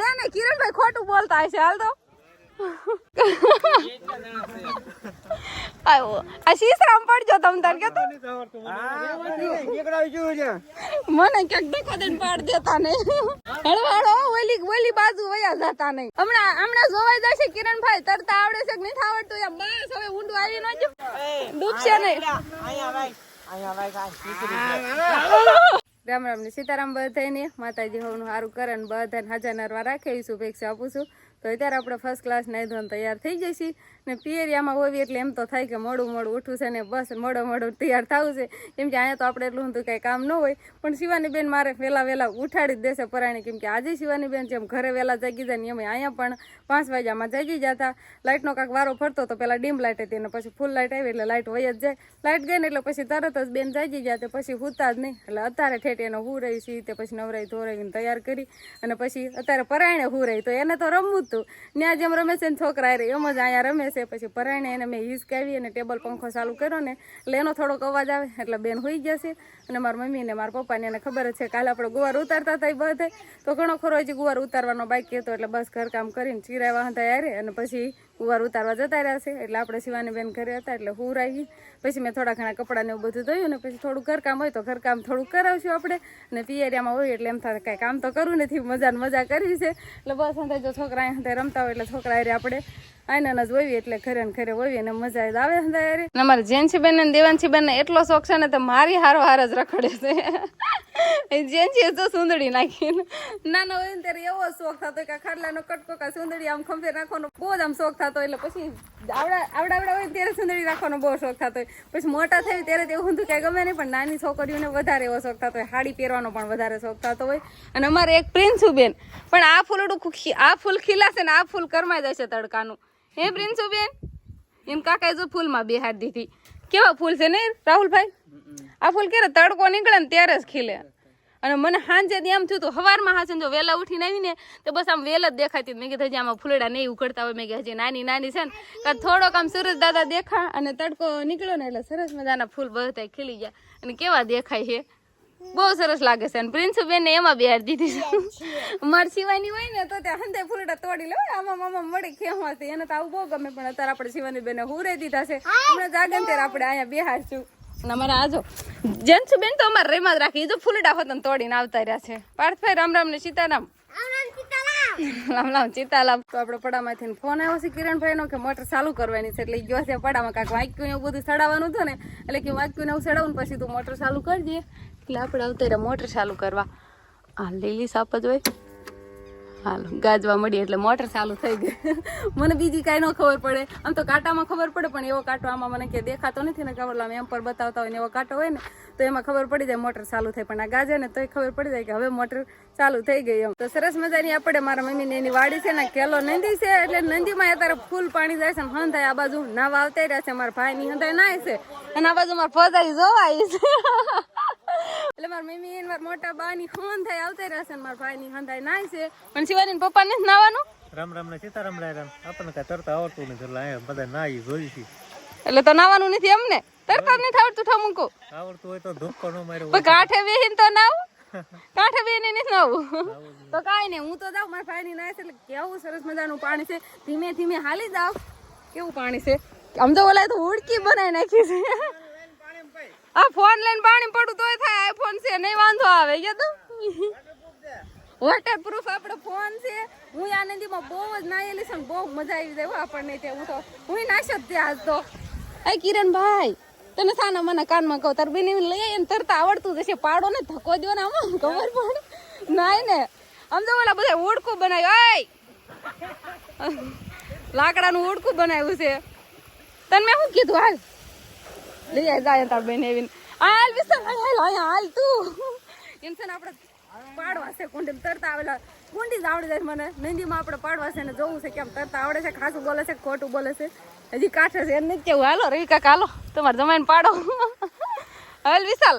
લે ને કિરણભાઈ ખોટું બોલતા હશે હાલ તો. આવો. આ શીશરામ પડજો તમ તાર કે તો? મને ક્યાંક ધક્કો દઈને પાડ દેતા નહીં. હળવાળો ઓલી ઓલી બાજુ વયા જતા નહીં. હમણાં હમણાં જોવાઈ જશે કિરણભાઈ તરતા આવડે છે કે નહીં આવડતું એમ. બસ હવે ઊંડું આવી ન જો ડૂબશે નહીં. રામ ને સીતારામ બધાને માતાજી હોવાનું સારું કરે ને બધાને હાજર નરવા રાખે એવી શુભેચ્છા આપું છું. તો અત્યારે આપણે ફર્સ્ટ ક્લાસ ધોઈને તૈયાર થઈ જઈશી. ને પિયરિયામાં હોવી એટલે એમ તો થાય કે મોડું મોડું ઉઠવું છે ને બસ મોડો મોડો તૈયાર થવું છે. કેમ કે અહીંયા તો આપણે એટલું બધું કાંઈ કામ ન હોય. પણ શિવાની બેન મારે વહેલા વહેલા ઉઠાડી જ દેશે પરાણી. કેમ કે આજે શિવાની બેન જેમ ઘરે વહેલા જાગી જાય ને એમ અહીંયા પણ પાંચ વાગ્યામાં જાગી જતા લાઇટનો કાંક વારો ફરતો તો પહેલાં ડીમ લાઇટ હતી અને પછી ફૂલ લાઇટ આવી એટલે લાઇટ વહી જ જાય. લાઇટ ગઈ ને એટલે પછી તરત જ બેન જાગી ગયા તે પછી હુતા જ નહીં. એટલે અત્યારે ઠેઠ એને હું રહી સી તે પછી નવરાઈ ધોરાવીને તૈયાર કરી. અને પછી અત્યારે પરાયણે હું રહી તો એને તો રમવું જ હતું ત્યાં જેમ રમે છે ને છોકરા રે, એમ જ અહીંયા રમે છે. પછી ભરાઈને એને મેં હિસકાવી અને ટેબલ પંખો ચાલુ કર્યો ને, એટલે એનો થોડોક અવાજ આવે, એટલે બેન હોઈ જશે અને મારા મમ્મી ને મારા પપ્પાને એને ખબર જ છે કાલે આપણે ગુવાર ઉતારતા હતા એ બધે. તો ઘણો ખરો હજી ગુવાર ઉતારવાનો બાકી હતો, એટલે બસ ઘરકામ કરીને ચીરાવા હતા યારે અને પછી ગુવાર ઉતારવા જતા રહ્યા છે. એટલે આપણે શિવાની બેન ઘરે હતા, એટલે હું આવી પછી મેં થોડા ઘણા કપડાં ને એવું બધું ધોયું ને પછી થોડું ઘરકામ હોય તો ઘરકામ થોડું કરાવશું આપણે. અને પિયરિયામાં હોય એટલે એમ થાય કાંઈ કામ તો કરવું નથી મજા મજા કરવી છે. એટલે બસ અંદાજો છોકરા રમતા હોય એટલે છોકરા આપણે આઈના જ હોઈએ એટલે ખરે ને ખરે હોઈએ અને મજા જ આવે હારે. અમારે જેન્સી બેન ને દેવાંશી બેન ને એટલો શોખ છે ને તો મારી હારો હાર જ રખડે છે. જેન્સી તો સુંદડી નાખીને. નાનો હોય ને ત્યારે એવો શોખ થતો કે ખાટલાનો કટકો કા સુંદડી આમ ખંભે નાખવાનો બહુ જ આમ શોખ થતો એટલે પછી આવડા આવડા આવડા હોય ત્યારે સુંદડી રાખવાનો બહુ શોખ થતો હોય. પછી મોટા થાય ત્યારે તેવું હતું કાંઈ ગમે નહીં, પણ નાની છોકરીઓને વધારે એવો શોખ થતો હોય. હાડી પહેરવાનો પણ વધારે શોખ થતો હોય. અને અમારે એક પ્રિન્સુબેન, પણ આ ફૂલડું આ ફૂલ ખીલાશે ને આ ફૂલ કરમાઈ જશે તડકાનું. હે પ્રિન્સુબેન એમ કાકાએ જો ફૂલમાં બેહાર દીધી. કેવા ફૂલ છે નહીં, રાહુલભાઈ? આ ફૂલ ક્યારે તડકો નીકળે ને ત્યારે જ ખીલે. અને મને સાંજે એમ થયું હતું સવારમાં હાસે જો વહેલા ઉઠીને આવીને તો બસ આમ વેલ જ દેખાતી. મેં કીધું હજી આમાં ફૂલડા નહીં ઉકળતા હોય. મેં કીધું હજી નાની નાની છે ને. કાં થોડોક આમ સૂરજ દાદા દેખા અને તડકો નીકળ્યો ને એટલે સરસ મજાના ફૂલ બધા ખીલી ગયા. અને કેવા દેખાય છે? બહુ સરસ લાગે છે. અને પ્રિન્સુબેન એમાં બેહાર દીધી છે. માર શિવાની હોય ને તો ત્યાં હંધે ફૂલડા તોડી લો. આમાં મામા મળી ખેવાથી એને તો આવું બહુ ગમે પણ અત્યારે આપણે શિવાની બેને હુરે દીધા છે. હમણાં જાગન ત્યારે આપણે અહીંયા બેહારશું અને અમારે આજો જેન્સુ બેન તો અમારે રેમાં જ રાખી. એ જો ફૂલડા હોત ને તોડીને આવતા રહ્યા છે. પાર્થભાઈ રામ રામ ને સીતારામ. લામ લામ સીતાલામ તો આપણે પડામાંથી ફોન આવ્યો છે કિરણભાઈ નો કે મોટર ચાલુ કરવાની છે એટલે ગયો છે પડામાં. કાંઈક વાંક્યું એવું બધું સડાવવાનું હતું ને એટલે કે વાંક્યું ને એવું સડાવું પછી તું મોટર ચાલુ કરજે એટલે આપણે આવતા મોટર ચાલુ કરવા. આ લીલી સાપ જ હોય. હાલો, ગાજવા મળી એટલે મોટર ચાલુ થઈ ગઈ. મને બીજી કાંઈ ન ખબર પડે. આમ તો કાંટામાં ખબર પડે, પણ એવો કાંટો આમાં મને કે દેખાતો નથી ને ખબર આમ એમ પર બતાવતા હોય ને એવો કાંટો હોય ને, તો એમાં ખબર પડી જાય મોટર ચાલુ થાય પણ આ ગાજે ને તોય ખબર પડી જાય કે હવે મોટર ચાલુ થઈ ગઈ એમ. તો સરસ મજાની આપણે, મારા મમ્મીને એની વાડી છે ને, કેલો નંદી છે, એટલે નંદીમાં અત્યારે ફૂલ પાણી જાય છે હં થાય આ બાજુ નાવા આવતા રહ્યા છે, મારા ભાઈની હંધાય નાય છે. અને આ બાજુ મારા ફોજાઈ જોવાય છે. એટલે મારા મમ્મી મારા મોટા બાની ફોન થાય આવતા રહેશે ને મારા ભાઈની હંધાય નાય છે. પણ શિવાની પપ્પા ને નાવાનું? રામ રામ ને સીતારામ રામ રામ. આપણને કઈ તરતા આવડતું નથી એટલે અહીંયા બધા નાઈ જોઈ છે. એટલે તો નાવાનું નથી એમને તરતા નથી આવડતું ઠમુકો. આવડતું હોય તો ધોકો નો માર્યો પણ કાંઠે બેહીને તો નાવ? કાંઠે બેહીને નથી નાવું? તો કાંઈ નહીં હું તો જાઉં મારા ભાઈની નાય છે એટલે કેવું સરસ મજાનું પાણી છે. ધીમે ધીમે હાલી જાવ કેવું પાણી છે? આમ તો ઓલા તો ઉડકી બનાવી નાખી છે. આ ફોન લઈને પાણી પડું તોય થાય આઈફોન છે, નહીં વાંધો આવે કે તો વોટરપ્રૂફ આપણો ફોન છે. હું આ નદીમાં બહુ જ નાયેલી છે બહુ મજા આવી જાય આપણને તે હું તો હું નાશ જ ત્યાં તો. એ કિરણભાઈ, તને સાના મને કાનમાં કહું, તાર બેન લઈ આવીને તરતા આવડતું જશે પાડો ને ધક્કો દો ને આમાં, ખબર પડે. નાય ને. આમ તો ઓલા બધા ઓળખું બનાવ્યું. આય લાકડાનું ઓળખું બનાવ્યું છે. તને મેં શું કીધું હાલ? લઈ આય જાય તાર બેન એવીને આ હાલ વિસ્તાર હાલ અહીંયા હાલ તું. એમ છે ને આપણે પાડવા છે કુંડી તરતા આવેલા. કુંડી જ આવડી જાય મને. નંદીમાં આપણે પાડવા છે ને જોવું છે કેમ તરતા આવડે છે, ખાસું બોલે છે ખોટું બોલે છે. હજી કાંઠે છે એને જ કેવું. હાલો, રવિ કાકા તમારે જમાઈને પાડો. હાલ વિશાલ,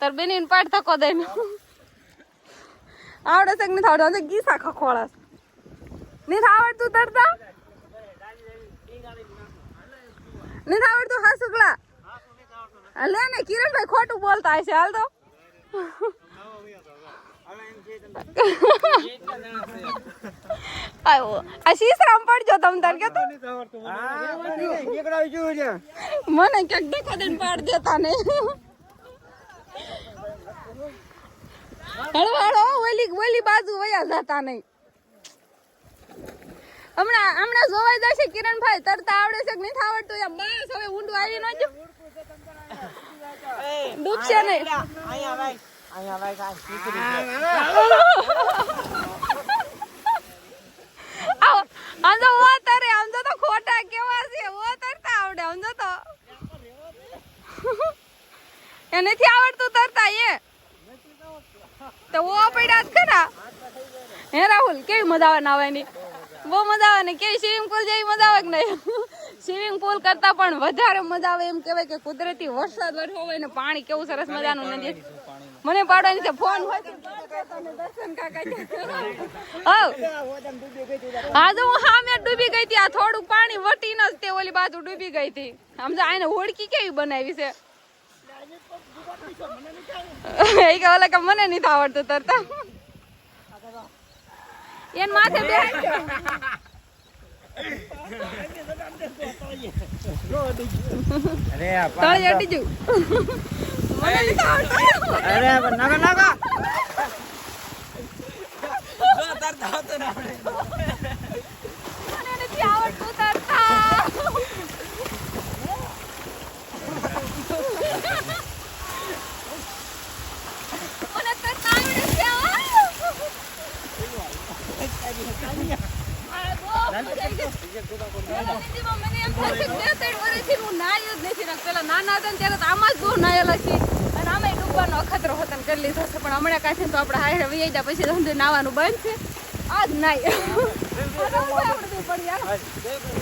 તાર બેની પાડ કો દઈને. આવડે છે કે નથી આવડે? ગીસા ખખોળા નથી આવડતું તરતા? નથી આવડતું, હા, શુક્લા? લે ને કિરણભાઈ ખોટું બોલતા હશે, હાલ તો. આ શીશરામ પડજો તમ તાર, કે મને. ક્યાંક દેખો દઈને પાડ દેતા નહીં હળવાળો ઓલી ઓલી બાજુ વયા જતા નહીં. હમણાં હમણાં જોવાઈ જશે કિરણભાઈ, તરતા આવડે છે કે નથી આવડતું એમ. બસ હવે ઊંડું આવી ન જો. ડૂબશે નહીં. આવો. આમ તો ઓ તરે આમ તો તો ખોટા કેવા છે. ઓ તરતા આવડે, આમ તો એ નથી આવડતું તરતા એ. તો ઓ પડ્યા જ ખરા. હે રાહુલ, કેવી મજા આવે નાવાની બહુ મજા આવે ને કેવી સ્વિમિંગ પુલ જેવી મજા આવે કે નહીં? સ્વિમિંગ પુલ કરતા પણ વધારે મજા આવે એમ કહેવાય કે કુદરતી વરસાદ વરસો હોય ને પાણી કેવું સરસ મજાનું નદી મને પાડવાની છે ફોન હોય તો. હા તો હું સામે ડૂબી ગઈ હતી. આ થોડું પાણી વટીને જ તે ઓલી બાજુ ડૂબી ગઈ હતી. આમ તો આને હોડકી કેવી બનાવી છે? એ કે ઓલા કે મને નથી આવડતું તરતા. એન માથે બેસી અરે અડી જુ મને નથી આવડતું. અરે આ નાગા નાગા મને નથી આવડતું તરતા મને તરતા આવડે છે આ. આ બહુ મજા આવી ગઈ. પેલા નીતિમાં મને એમ થાય છે કે બે ત્રણ વર્ષથી હું નાહ્યો જ નથી ને પેલા નાના હતા ત્યારે તો આમાં જ બહુ નાહ્યેલા છીએ અને આમાંય ડૂબવાનો અખતરો હતો કરી લીધો છે પણ હમણાં કાંઈ તો આપણે હારે વહી ગયા પછી તો નાવાનું બંધ છે. આજ નાય આવડતું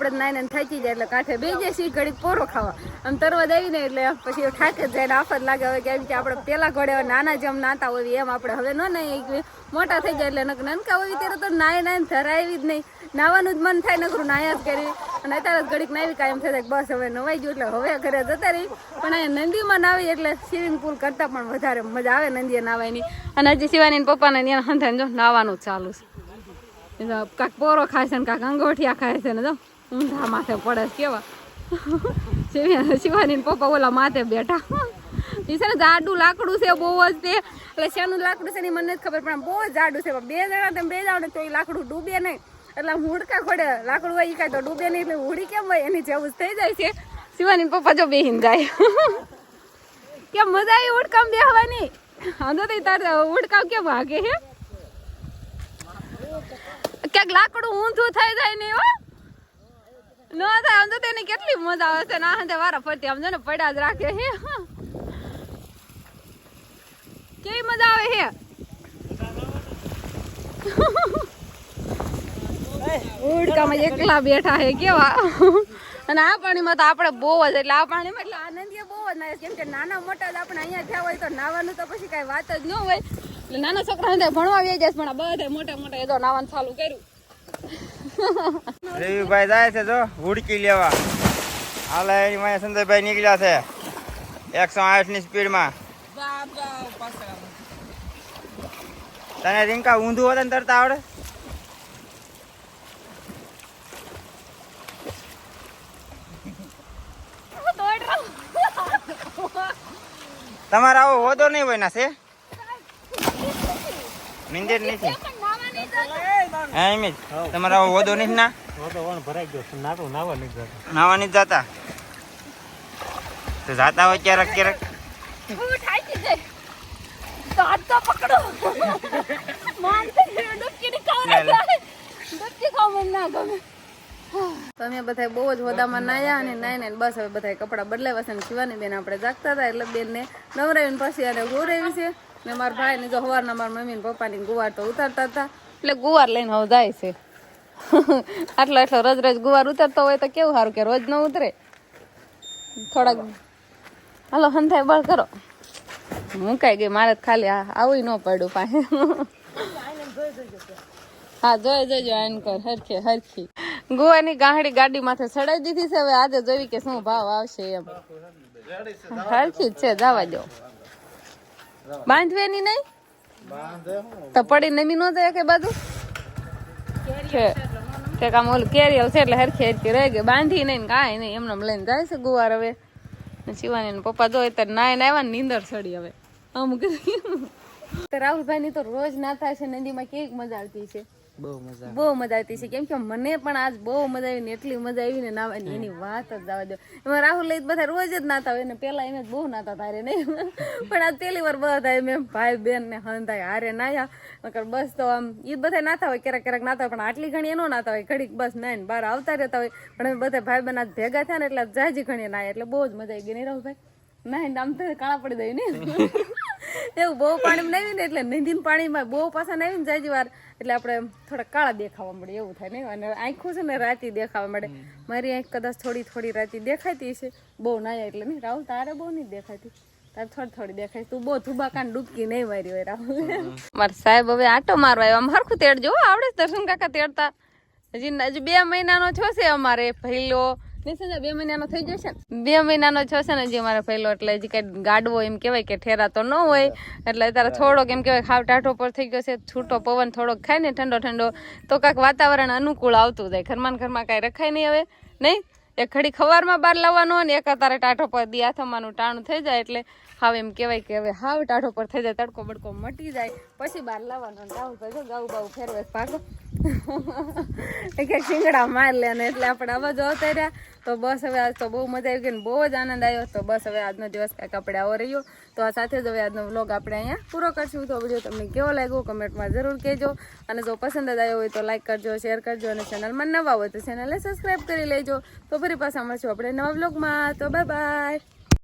આપણે નાઈ નાઈને થાકી જાય એટલે કાંઠે બે જાય સી ઘડીક પોરો ખાવા. આમ તરવા દેવી ને એટલે પછી થાકે જાય ને આફત લાગે. હવે કેમ કે આપણે પેલા ઘોડે નાના જેમ નાતા હોય એમ આપણે હવે ન નહીં મોટા થઈ જાય એટલે નક નનકા હોય ત્યારે તો નાય નાય ધરાવી જ નહીં. નાવાનું જ મન થાય નકરું નાયા જ કરી અને અત્યારે ઘડીક નાવી કાયમ થઈ જાય બસ હવે નવાઈ ગયું એટલે હવે ઘરે જતા રહી. પણ અહીંયા નંદીમાં નાવી એટલે સ્વિમિંગ પુલ કરતા પણ વધારે મજા આવે નંદીએ નાવાની અને હજી શિવાની પપ્પાને ત્યાં હંથાને જો નાવાનું ચાલુ છે. કાંક પોરો ખાય છે ને કાંક અંગોઠિયા ખાય છે ને જો. ઊંધા માથે પડે કેવા? શિવા- શિવાની પપ્પા ઓલા માથે બેઠા. એ છે ને જાડું લાકડું છે, બહુ જ તે. એટલે શેનું લાકડું છે ને મને જ ખબર, પણ બહુ જ જાડું છે. બે જણા તમે બે જાવ ને તો એ લાકડું ડૂબે નહીં. એટલે હુડકા ખોડે લાકડું હોય એ કાંઈ તો ડૂબે નહીં, એટલે હુડી કેમ હોય? એની જેવું જ થઈ જાય છે. શિવાની પપ્પા જો બેહીન જાય. કેમ મજા આવી ઉડકામ બેહવાની? આમ તો તાર ઉડકામ કેમ ભાગે હે? ક્યાંક લાકડું ઊંધું થઈ જાય ને હો ન થાય આમ તો તેની કેટલી મજા આવે છે. ના હાથે વારા ફરતી આમ જો ને પડ્યા જ રાખે હે. કેવી મજા આવે હે? ઉડકામાં એકલા બેઠા હે કેવા? અને આ પાણીમાં તો આપણે બહુ જ એટલે આ પાણીમાં એટલે આનંદીય બહુ જ ના કેમ કે નાના મોટા જ આપણે અહીંયા થયા હોય તો નાવાનું તો પછી કાંઈ વાત જ ન હોય. એટલે નાના છોકરા ભણવા આવી જાય પણ બધા મોટા મોટા એ તો નાવાનું ચાલુ કર્યું. રવિભાઈ જાય છે જો હુડકી લેવા. હાલે એની માયા નીકળ્યા છે. એકસો આઠની સ્પીડમાં. તને રિંકા ઊંધું હોત ને તરતા આવડે? તમારે આવો હોદો નહીં હોય ના છે. નિંદેર નથી. હા એમ જ. તમારે આવો હોદો ના? હવે તો ભરાઈ ગયો છે નાવા નહીં જતું? નાવાની જ જતા તો જાતા હોય ક્યારેક ક્યારેક? હું થાકી ગઈ તો હાથ તો પકડો. માનતે ડૂબકી ની ખવડાવે ડૂબકી ખાવ ના ગમે. તો બધા બહુ જ હોદામાં નાયા અને નાઈને બસ હવે બધા કપડાં બદલાવ્યા છે અને શિવાની બેન આપણે જાગતા હતા એટલે બેનને નવરાવીને પછી અને ગોરાવી છે. ને મારા ભાઈને જો સવારના મારા મમ્મી ને પપ્પાની ગુવાર તો ઉતારતા હતા. એટલે ગુવાર લઈને હવે જાય છે. આટલો એટલો રોજ રોજ ગુવાર ઉતરતો હોય તો કેવું સારું કે રોજ ન ઉતરે. થોડાક હાલો હંથાય બળ કરો. હું કઈ ગઈ, મારે ખાલી આવું ન પડ્યું પાસે હા, જોઈ જોજો એન કર, હરખી હરખી. ગુવાની ગાંહડી ગાડી માથે ચડાઈ દીધી છે, હવે આજે જોઈ કે શું ભાવ આવશે એમ. હરખી જ છે, જવા દો. બાંધવેની નહીં? તો પડી નમી ન જાય કે બાજુ? છે. કે કામ ઓલું કેરી છે એટલે હરખી હરખી રહી ગઈ. બાંધી નહીં ને કાંઈ નહીં. એમને લઈને જાય છે ગુવાર હવે. શિવાની પપ્પા જોઈ ત્યારે નાય ને આવ્યા ને નીંદર ચડી હવે. અમુક રાહુલભાઈ ની તો રોજ ના થાય છે નદીમાં કેવી મજા આવતી છે. બહુ મજા બહુ મજા આવતી છે. કેમ કે મને પણ આજ બહુ મજા આવી ને એટલી મજા આવી ને નાવાની એની વાત જ જવા દો. એમાં રાહુલ લઈ બધા રોજ જ નાતા હોય ને પેલા એને બહુ નાતા તારે નહીં. પણ આજ પહેલી વાર બધા મેં ભાઈ બેન ને હંધાય હારે નાયા. નકર બસ તો આમ ઈ બધા નાતા હોય ક્યારેક ક્યારેક નાતા હોય પણ આટલી ઘણી એનો નાતા હોય. ઘડીક બસ નાઈને બહાર આવતા રહેતા હોય. પણ અમે બધા ભાઈ બેન આજ ભેગા થયા ને એટલે જાજી ઘણી નાય. એટલે બહુ જ મજા આવી ગઈ નહીં રાહુલભાઈ. નાઈને આમ તો કાળા પડી દઈ ને. એવું બહુ પાણીમાં નાવી ને એટલે નદીના પાણીમાં બહુ પાછા નાવી ને જાજી વાર. એટલે આપણે થોડા કાળા દેખાવા મળે એવું થાય ને. અને આંખું છે ને રાતી દેખાવા મળે. મારી આંખ કદાચ થોડી થોડી રાતી દેખાતી છે બહુ નાયા એટલે નહીં. રાહુલ, તારે બહુ નહીં દેખાતી. તારે થોડી થોડી દેખાય. તું બહુ ધુબાકાન ડૂબકી નહીં મારી હોય રાહુલ. મારા સાહેબ હવે આટો મારવા આવ્યો. આમ હરખું તેડજો આવડે છે દર્શન કાકા તેડતા. હજી બે મહિનાનો થયો છે અમારે નિશા બે મહિનાનો થઈ જશે બે મહિનાનો છે ને જે અમારે પહેલો એટલે હજી કઈ ગાડવો એમ કહેવાય કે ઠેરા તો ન હોય. એટલે અત્યારે થોડોક એમ કહેવાય ખાવ ટાઢો પર થઈ ગયો છે છૂટો પવન થોડોક ખાય ને ઠંડો ઠંડો તો કાંક વાતાવરણ અનુકૂળ આવતું જાય. ઘરમાં ઘરમાં કાંઈ રખાય નહીં હવે નહીં? એક ઘડી ખવારમાં બહાર લાવવાનો ને એક તારે ટાઢો પર દી આથમવાનું ટાણું થઈ જાય એટલે હાવ એમ કહેવાય કે હવે હાવ ટાઢો પર થઈ જાય તડકો બડકો મટી જાય. પછી બહાર લાવવાનો ગાવું ગાવું બાવું ફેરવે પાકો એક શિંગડા માર લે ને એટલે આપણે આવા જ આવતા તો બસ હવે આજ તો બહુ મજા આવી ગઈ ને બહુ જ આનંદ આવ્યો. તો બસ હવે આજનો દિવસ કાંઈક આપણે આવો રહ્યો. તો આ સાથે જ હવે આજનો વ્લોગ આપણે અહીંયા પૂરો કરશું. તો વીડિયો તમને કેવો લાગ્યો કમેન્ટમાં જરૂર કહેજો. અને જો પસંદ જ આવ્યો હોય તો લાઈક કરજો, શેર કરજો અને ચેનલમાં નવા હોય તો ચેનલને સબસ્ક્રાઈબ કરી લેજો. તો ફરી પાછા મળશું આપણે નવા વ્લોગમાં. તો બાય બાય.